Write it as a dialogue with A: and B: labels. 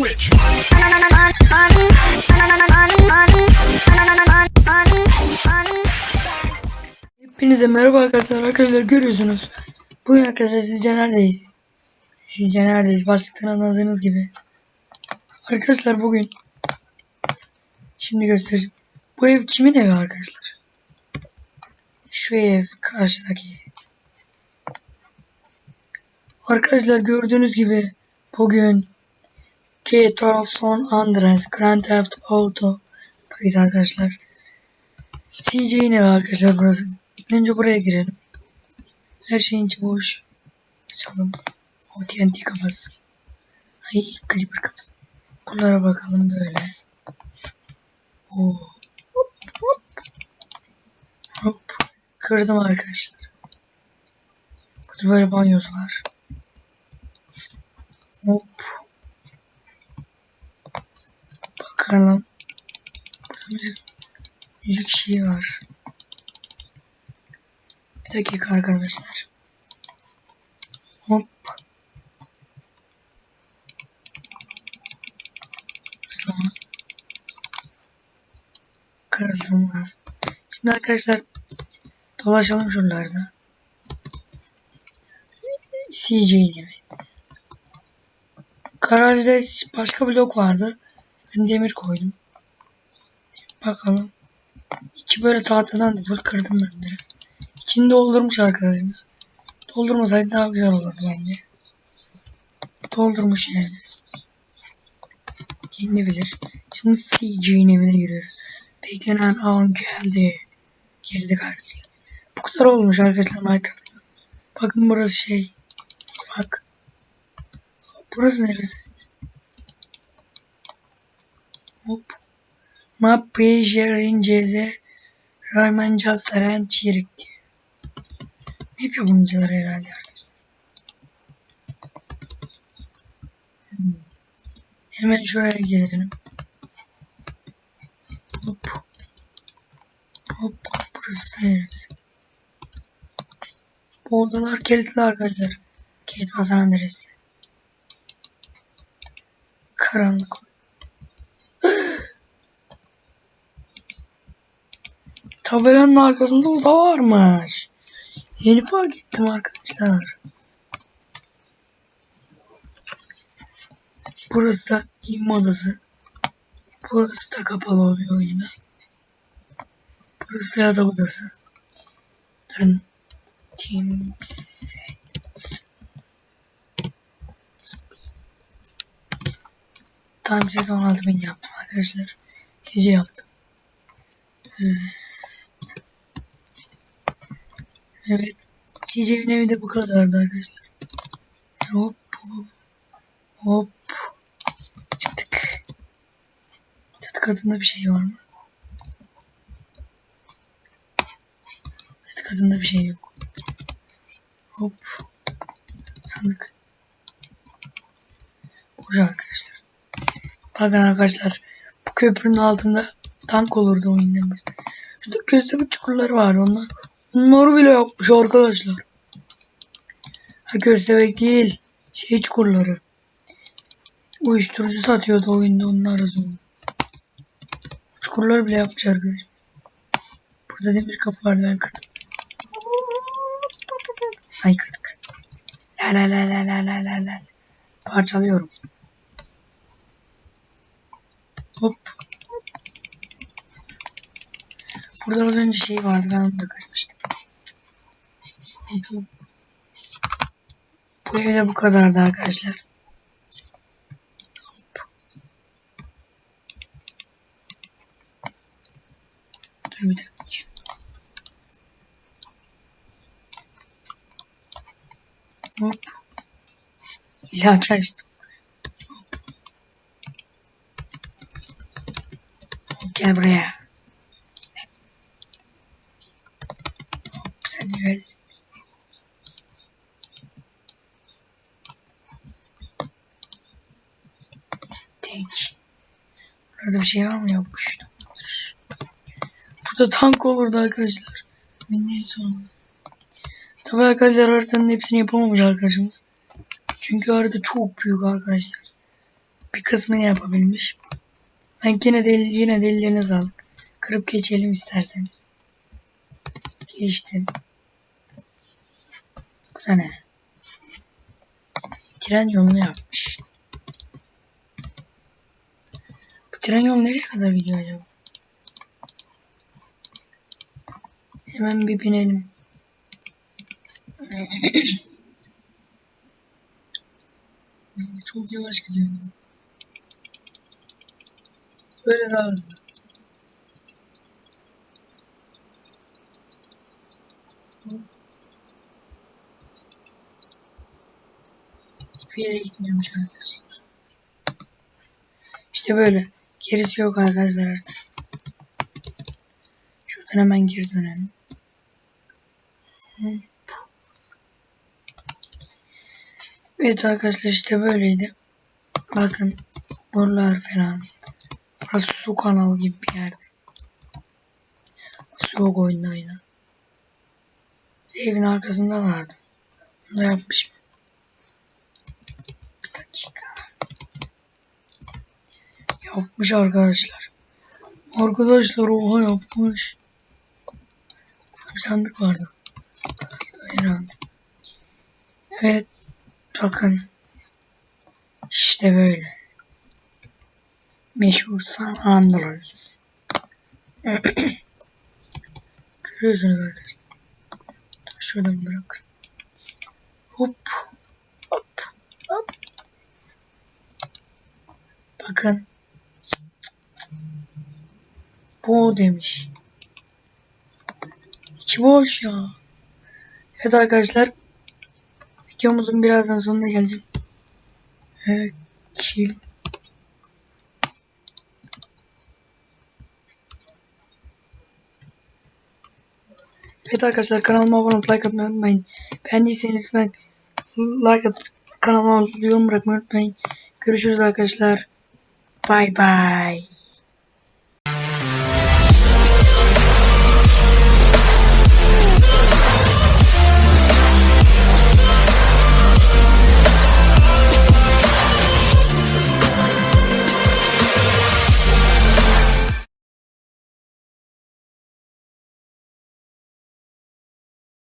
A: switch.
B: Hepinize merhaba arkadaşlar. Arkadaşlar görüyorsunuz. Bugün arkadaşlar sizce neredeyiz? Sizce neredeyiz? Başlıktan anladığınız gibi. Arkadaşlar bugün şimdi göstereyim. Bu ev kimin evi arkadaşlar? Şu ev karşıdaki. Arkadaşlar gördüğünüz gibi bugün GTA San Andreas Grand Theft Auto'dayız arkadaşlar. CJ'in evi arkadaşlar burası. Önce buraya girelim. Her şeyin içi boş. Açalım. O TNT kafası. Ay Creeper kafası. Buralara bakalım böyle. Oo. Hop. Kırdım arkadaşlar. Burada böyle banyosu var. Hop. Bakalım. Müzik, müzik var. Bir dakika arkadaşlar. Hop. Kırılmaz. Şimdi arkadaşlar dolaşalım şuralarda. CJ'nin evi. Garajda başka blok vardı. Ben demir koydum. Bakalım. İki böyle tahtadan da kırdım ben biraz. İçini doldurmuş arkadaşımız. Doldurmasaydı daha güzel olurdu bence. Doldurmuş yani. Kendi bilir. Şimdi CJ'nin evine giriyoruz. Beklenen an geldi. Girdik arkadaşlar. Bu kadar olmuş arkadaşlar Minecraft'ta. Bakın burası şey. Mutfak. Burası neresi? Hop. Map Pejerin Ceze Rayman Casaren Çirik. Ne yapıyor buncular herhalde arkadaşlar. Hmm. Hemen şuraya gelelim. Hop. Hop. Burası neresi? Bu odalar kilitli arkadaşlar. Kilit Hasan neresi? Karanlık. Tabelanın arkasında oda varmış. Yeni fark ettim arkadaşlar. Burası da giyinme odası. Burası da kapalı oluyor oyunda. Burası da yatak odası. Dön. Timse. Tam set 16 bin yaptım arkadaşlar. Gece yaptım. Zzzzt. Evet. CJ'nin evi de bu kadardı arkadaşlar. Hop hop. Hop. Çıktık. Çatı katında bir şey var mı? Çatı katında bir şey yok. Hop. Sandık. Burada arkadaşlar. Bakın arkadaşlar. Bu köprünün altında tank olurdu oyundan. Şurada köstebek çukurları var. Onlar, onları bile yapmış arkadaşlar. Ha köstebek değil. Şey çukurları. Uyuşturucu satıyordu oyunda onlar o zaman. O çukurları bile yapmış arkadaşımız. Burada demir kapı vardı ben kırdım. Ay kırdık. La la la la la la la la. Parçalıyorum. Hop. Burada az önce şey vardı ben onu da kaçmıştım. Bu, bu evde bu kadardı arkadaşlar. Dur bir dakika. Hop. İlaç açtım. Gel buraya. Sen de gel. Tek. Burada bir şey var mı yokmuş. Burada tank olurdu arkadaşlar. En sonunda. Tabi arkadaşlar haritanın hepsini yapamamış arkadaşımız. Çünkü harita çok büyük arkadaşlar. bir kısmını yapabilmiş. Ben yine de yine de ellerine sağlık. Kırıp geçelim isterseniz. Geçtim. Bu ne? Tren yolunu yapmış. Bu tren yolu nereye kadar gidiyor acaba? Hemen bir binelim. Çok yavaş gidiyor. Böyle daha hızlı. Hiçbir yere gitmiyormuş arkadaşlar. İşte böyle. Gerisi yok arkadaşlar artık. Şuradan hemen geri dönelim. Evet arkadaşlar işte böyleydi. Bakın buralar falan. Burası su kanalı gibi bir yerde. Su yok. Evin arkasında vardı. Bunu da yapmış mı? Bir dakika. Yapmış arkadaşlar. Arkadaşlar oha yapmış. Bir sandık vardı. Evet. Bakın. İşte böyle. Meşhur San Andreas. Görüyorsunuz arkadaşlar. Şuradan bırak. Hop. Hop. Hop. Bakın. Bu demiş. İçi boş ya. Evet arkadaşlar. Videomuzun birazdan sonuna geleceğim. Evet. Kill. Evet arkadaşlar kanalıma abone olup like atmayı unutmayın. Beğendiyseniz lütfen like atıp kanalıma yorum bırakmayı unutmayın. Görüşürüz arkadaşlar. Bye bye.